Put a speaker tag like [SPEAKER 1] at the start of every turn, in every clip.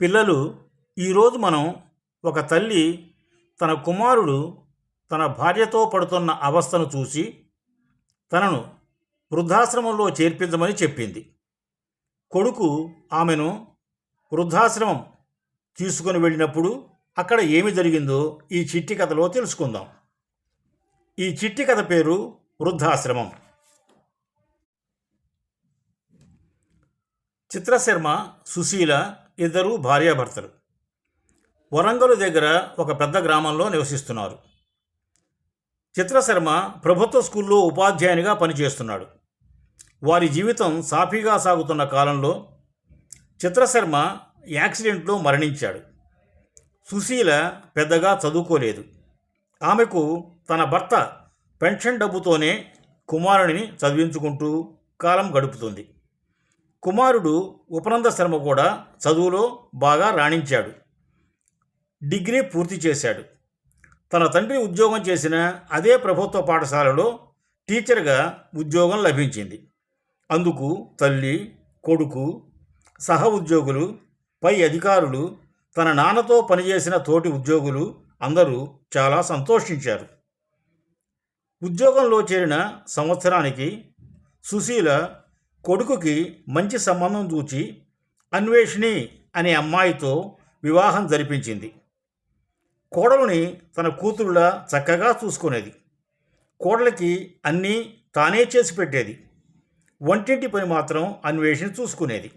[SPEAKER 1] పిల్లలు ఈరోజు మనం ఒక తల్లి తన కుమారుడు తన భార్యతో పడుతున్న అవస్థను చూసి తనను వృద్ధాశ్రమంలో చేర్పించమని చెప్పింది. కొడుకు ఆమెను వృద్ధాశ్రమం తీసుకొని వెళ్ళినప్పుడు అక్కడ ఏమి జరిగిందో ఈ చిట్టి కథలో తెలుసుకుందాం. ఈ చిట్టి కథ పేరు వృద్ధాశ్రమం. చిత్రశర్మ సుశీల ఇద్దరు భార్యాభర్తలు. వరంగల్ దగ్గర ఒక పెద్ద గ్రామంలో నివసిస్తున్నారు. చిత్రశర్మ ప్రభుత్వ స్కూల్లో ఉపాధ్యాయునిగా పనిచేస్తున్నాడు. వారి జీవితం సాఫీగా సాగుతున్న కాలంలో చిత్రశర్మ యాక్సిడెంట్లో మరణించాడు. సుశీల పెద్దగా చదువుకోలేదు. ఆమెకు తన భర్త పెన్షన్ డబ్బుతోనే కుమారుడిని చదివించుకుంటూ కాలం గడుపుతుంది. కుమారుడు ఉపనంద శర్మ కూడా చదువులో బాగా రాణించాడు. డిగ్రీ పూర్తి చేశాడు. తన తండ్రి ఉద్యోగం చేసిన అదే ప్రభుత్వ పాఠశాలలో టీచర్గా ఉద్యోగం లభించింది. అందుకు తల్లి కొడుకు సహ ఉద్యోగులు పై అధికారులు తన నాన్నతో పనిచేసిన తోటి ఉద్యోగులు అందరూ చాలా సంతోషించారు. ఉద్యోగంలో చేరిన సంవత్సరానికి సుశీల కొడుకుకి మంచి సంబంధం చూచి అన్వేషిణి అనే అమ్మాయితో వివాహం జరిపించింది. కోడలుని తన కూతురులా చక్కగా చూసుకునేది. కోడలికి అన్నీ తానే చేసి పెట్టేది. వంటింటి పని మాత్రం అన్వేషణ చూసుకునేది.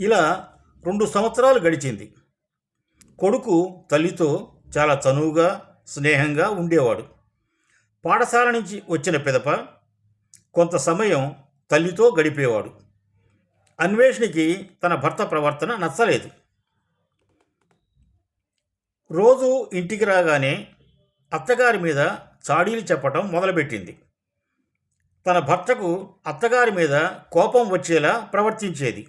[SPEAKER 1] ఇలా రెండు సంవత్సరాలు గడిచింది. కొడుకు తల్లితో చాలా చనువుగా స్నేహంగా ఉండేవాడు. పాఠశాల నుంచి వచ్చిన పిదప కొంత సమయం తల్లితో గడిపేవాడు. అన్వేషణకి తన భర్త ప్రవర్తన నచ్చలేదు. రోజు ఇంటికి రాగానే అత్తగారి మీద చాడీలు చెప్పటం మొదలుపెట్టింది. తన భర్తకు అత్తగారి మీద కోపం వచ్చేలా ప్రవర్తించేది.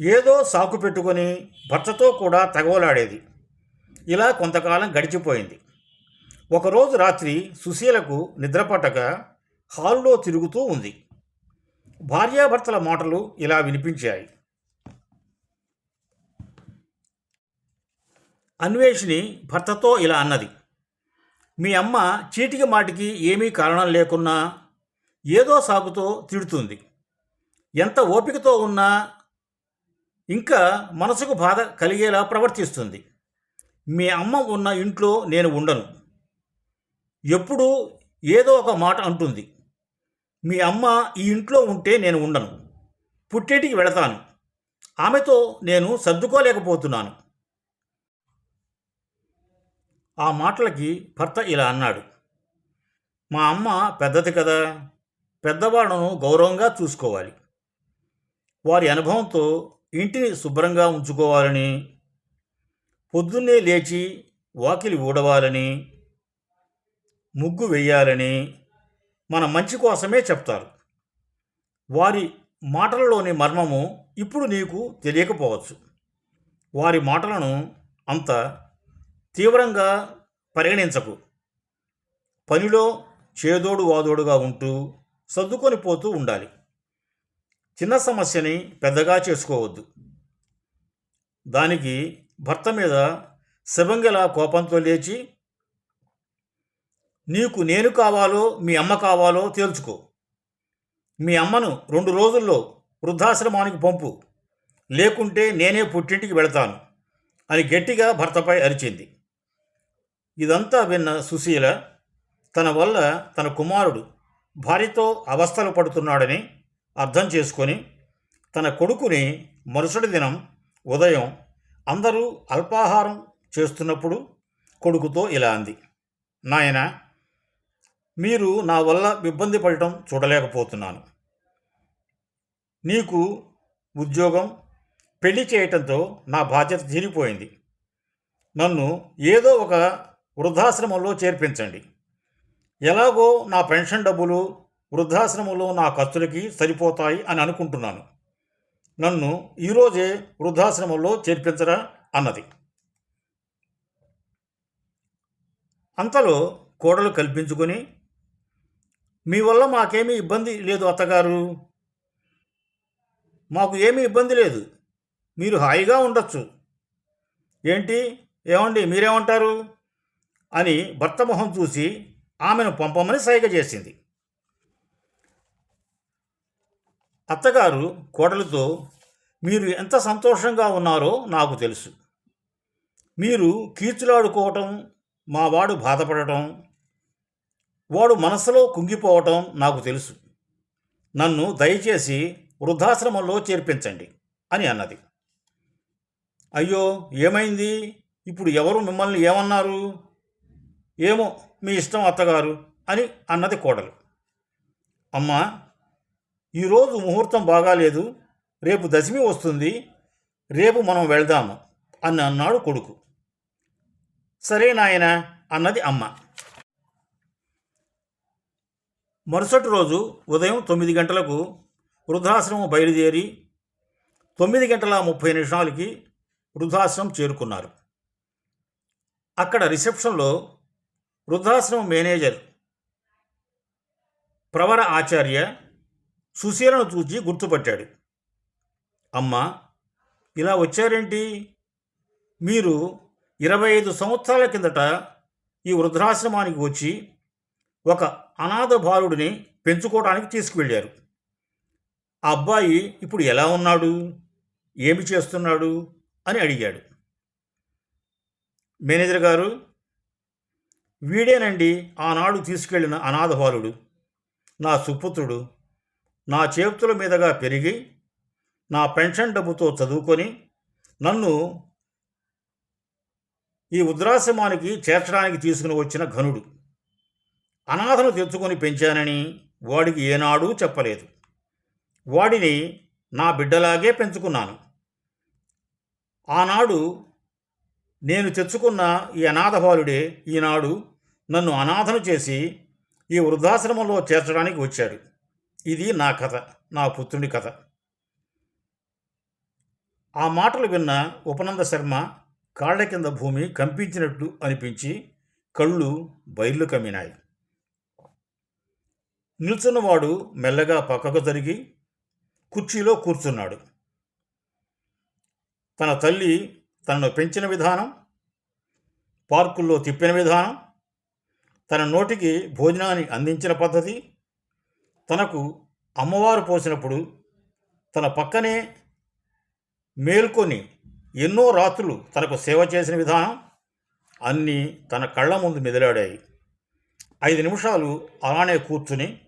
[SPEAKER 1] ఏదో సాకు పెట్టుకొని భర్తతో కూడా తగవలాడేది ఇలా కొంతకాలం గడిచిపోయింది. ఒకరోజు రాత్రి సుశీలకు నిద్రపట్టక హాల్లో తిరుగుతూ ఉంది. భార్యాభర్తల మాటలు ఇలా వినిపించాయి. అన్వేషిని భర్తతో ఇలా అన్నది. మీ అమ్మ చీటికి మాటికి ఏమీ కారణం లేకున్నా ఏదో సాగుతో తిడుతుంది. ఎంత ఓపికతో ఉన్నా ఇంకా మనసుకు బాధ కలిగేలా ప్రవర్తిస్తుంది. మీ అమ్మ ఉన్న ఇంట్లో నేను ఉండను. ఎప్పుడూ ఏదో ఒక మాట అంటుంది. మీ అమ్మ ఈ ఇంట్లో ఉంటే నేను ఉండను. పుట్టేటికి వెళతాను. ఆమెతో నేను సర్దుకోలేకపోతున్నాను. ఆ మాటలకి భర్త ఇలా అన్నాడు. మా అమ్మ పెద్దది కదా. పెద్దవాళ్ళను గౌరవంగా చూసుకోవాలి. వారి అనుభవంతో ఇంటిని శుభ్రంగా ఉంచుకోవాలని పొద్దున్నే లేచి వాకిలి ఊడవాలని ముగ్గు వేయాలని మన మంచి కోసమే చెప్తారు. వారి మాటలలోని మర్మము ఇప్పుడు నీకు తెలియకపోవచ్చు. వారి మాటలను అంత తీవ్రంగా పరిగణించకు. పనిలో చేదోడు వాదోడుగా ఉంటూ సర్దుకొని పోతూ ఉండాలి. చిన్న సమస్యని పెద్దగా చేసుకోవద్దు. దానికి భర్త మీద శివంగిలా కోపంతో లేచి నీకు నేను కావాలో మీ అమ్మ కావాలో తేల్చుకో. మీ అమ్మను రెండు రోజుల్లో వృద్ధాశ్రమానికి పంపు. లేకుంటే నేనే పుట్టింటికి వెళతాను అని గట్టిగా భర్తపై అరిచింది. ఇదంతా విన్న సుశీల తన వల్ల తన కుమారుడు భార్యతో అవస్థలు పడుతున్నాడని అర్థం చేసుకొని తన కొడుకుని మరుసటి దినం ఉదయం అందరూ అల్పాహారం చేస్తున్నప్పుడు కొడుకుతో ఇలా అంది. నాయనా మీరు నా వల్ల ఇబ్బంది పడటం చూడలేకపోతున్నాను. నీకు ఉద్యోగం పెళ్ళి చేయటంతో నా బాధ్యత తీరిపోయింది. నన్ను ఏదో ఒక వృద్ధాశ్రమంలో చేర్పించండి. ఎలాగో నా పెన్షన్ డబ్బులు వృద్ధాశ్రమంలో నా ఖర్చులకి సరిపోతాయి అని అనుకుంటున్నాను. నన్ను ఈరోజే వృద్ధాశ్రమంలో చేర్పించరా అన్నది. అంతలో కోడలు కల్పించుకొని మీ వల్ల మాకేమీ ఇబ్బంది లేదు అత్తగారు. మాకు ఏమీ ఇబ్బంది లేదు. మీరు హాయిగా ఉండొచ్చు. ఏంటి? ఏమండి? మీరేమంటారు? అని భర్త మొహం చూసి ఆమెను పంపమని సైగ చేసింది. అత్తగారు కోడలితో మీరు ఎంత సంతోషంగా ఉన్నారో నాకు తెలుసు. మీరు కీచులాడుకోవటం మా వాడు బాధపడటం వాడు మనసులో కుంగిపోవటం నాకు తెలుసు. నన్ను దయచేసి వృద్ధాశ్రమంలో చేర్పించండి అని అన్నది. అయ్యో ఏమైంది? ఇప్పుడు ఎవరు మిమ్మల్ని ఏమన్నారు? ఏమో మీ ఇష్టం అత్తగారు అని అన్నది కోడలు. అమ్మా ఈరోజు ముహూర్తం బాగాలేదు రేపు దశమి వస్తుంది రేపు మనం వెళ్దాము అని అన్నాడు కొడుకు. సరే నాయన అన్నది అమ్మ. మరుసటి రోజు ఉదయం తొమ్మిది గంటలకు వృద్ధాశ్రమం బయలుదేరి తొమ్మిది గంటల ముప్పై నిమిషాలకి వృద్ధాశ్రమం చేరుకున్నారు. అక్కడ రిసెప్షన్లో వృద్ధాశ్రమం మేనేజర్ ప్రవర ఆచార్య సుశీలను చూచి గుర్తుపట్టాడు. అమ్మ ఇలా వచ్చారేంటి? మీరు ఇరవై ఐదు సంవత్సరాల కిందట ఈ వృద్ధాశ్రమానికి వచ్చి ఒక అనాథ బాలుడిని పెంచుకోవడానికి తీసుకువెళ్ళారు. ఆ అబ్బాయి ఇప్పుడు ఎలా ఉన్నాడు? ఏమి చేస్తున్నాడు? అని అడిగాడు. మేనేజర్ గారు వీడేనండి ఆనాడు తీసుకెళ్ళిన అనాథ బాలుడు. నా సుపుత్రుడు. నా చేతుల మీదుగా పెరిగి నా పెన్షన్ డబ్బుతో చదువుకొని నన్ను ఈ వృద్ధాశ్రమానికి చేర్చడానికి తీసుకుని వచ్చిన ఘనుడు. అనాథను తెచ్చుకొని పెంచానని వాడికి ఏనాడూ చెప్పలేదు. వాడిని నా బిడ్డలాగే పెంచుకున్నాను. ఆనాడు నేను తెచ్చుకున్న ఈ అనాథ బాలుడే ఈనాడు నన్ను అనాథను చేసి ఈ వృద్ధాశ్రమంలో చేర్చడానికి వచ్చాడు. ఇది నా కథ నా పుత్రుని కథ. ఆ మాటలు విన్న ఉపనంద శర్మ కాళ్ళ కింద భూమి కంపించినట్టు అనిపించి కళ్ళు బయళ్ళు కమ్మినాయి. నిల్చున్నవాడు మెల్లగా పక్కకు జరిగి కుర్చీలో కూర్చున్నాడు. తన తల్లి తనను పెంచిన విధానం పార్కుల్లో తిప్పిన విధానం తన నోటికి భోజనాన్ని అందించిన పద్ధతి తనకు అమ్మవారు పోసినప్పుడు తన పక్కనే మేల్కొని ఎన్నో రాత్రులు తనకు సేవ చేసిన విధానం అన్నీ తన కళ్ళ ముందు మెదిలాడాయి. ఐదు నిమిషాలు అలానే కూర్చుని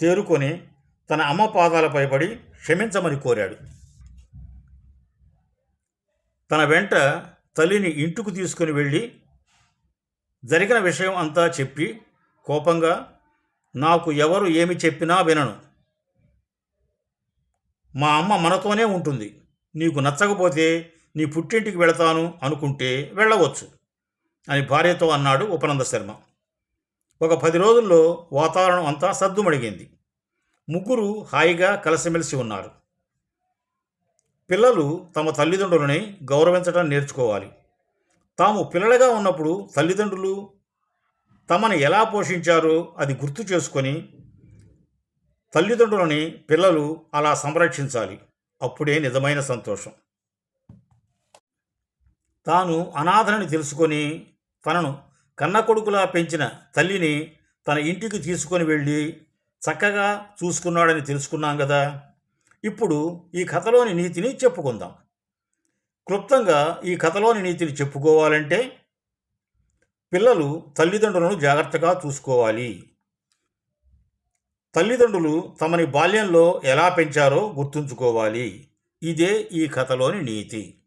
[SPEAKER 1] తేరుకొని తన అమ్మ పాదాలపై పడి క్షమించమని కోరాడు. తన వెంట తల్లిని ఇంటికి తీసుకుని వెళ్ళి జరిగిన విషయం అంతా చెప్పి కోపంగా నాకు ఎవరు ఏమి చెప్పినా వినను. మా అమ్మ మనతోనే ఉంటుంది. నీకు నచ్చకపోతే నీ పుట్టింటికి వెళతాను అనుకుంటే వెళ్ళవచ్చు అని భార్యతో అన్నాడు ఉపనంద శర్మ. ఒక పది రోజుల్లో వాతావరణం అంతా సద్దుమడిగింది. ముగ్గురు హాయిగా కలిసిమెలిసి ఉన్నారు. పిల్లలు తమ తల్లిదండ్రులని గౌరవించడం నేర్చుకోవాలి. తాము పిల్లలుగా ఉన్నప్పుడు తల్లిదండ్రులు తమని ఎలా పోషించారో అది గుర్తు చేసుకొని తల్లిదండ్రులని పిల్లలు అలా సంరక్షించాలి. అప్పుడే నిజమైన సంతోషం. తాను అనాథనని తెలుసుకొని తనను కన్న కొడుకులా పెంచిన తల్లిని తన ఇంటికి తీసుకొని వెళ్ళి చక్కగా చూసుకున్నాడని తెలుసుకున్నాం కదా. ఇప్పుడు ఈ కథలోని నీతిని చెప్పుకుందాం. క్లుప్తంగా ఈ కథలోని నీతిని చెప్పుకోవాలంటే పిల్లలు తల్లిదండ్రులను జాగ్రత్తగా చూసుకోవాలి. తల్లిదండ్రులు తమని బాల్యంలో ఎలా పెంచారో గుర్తుంచుకోవాలి. ఇదే ఈ కథలోని నీతి.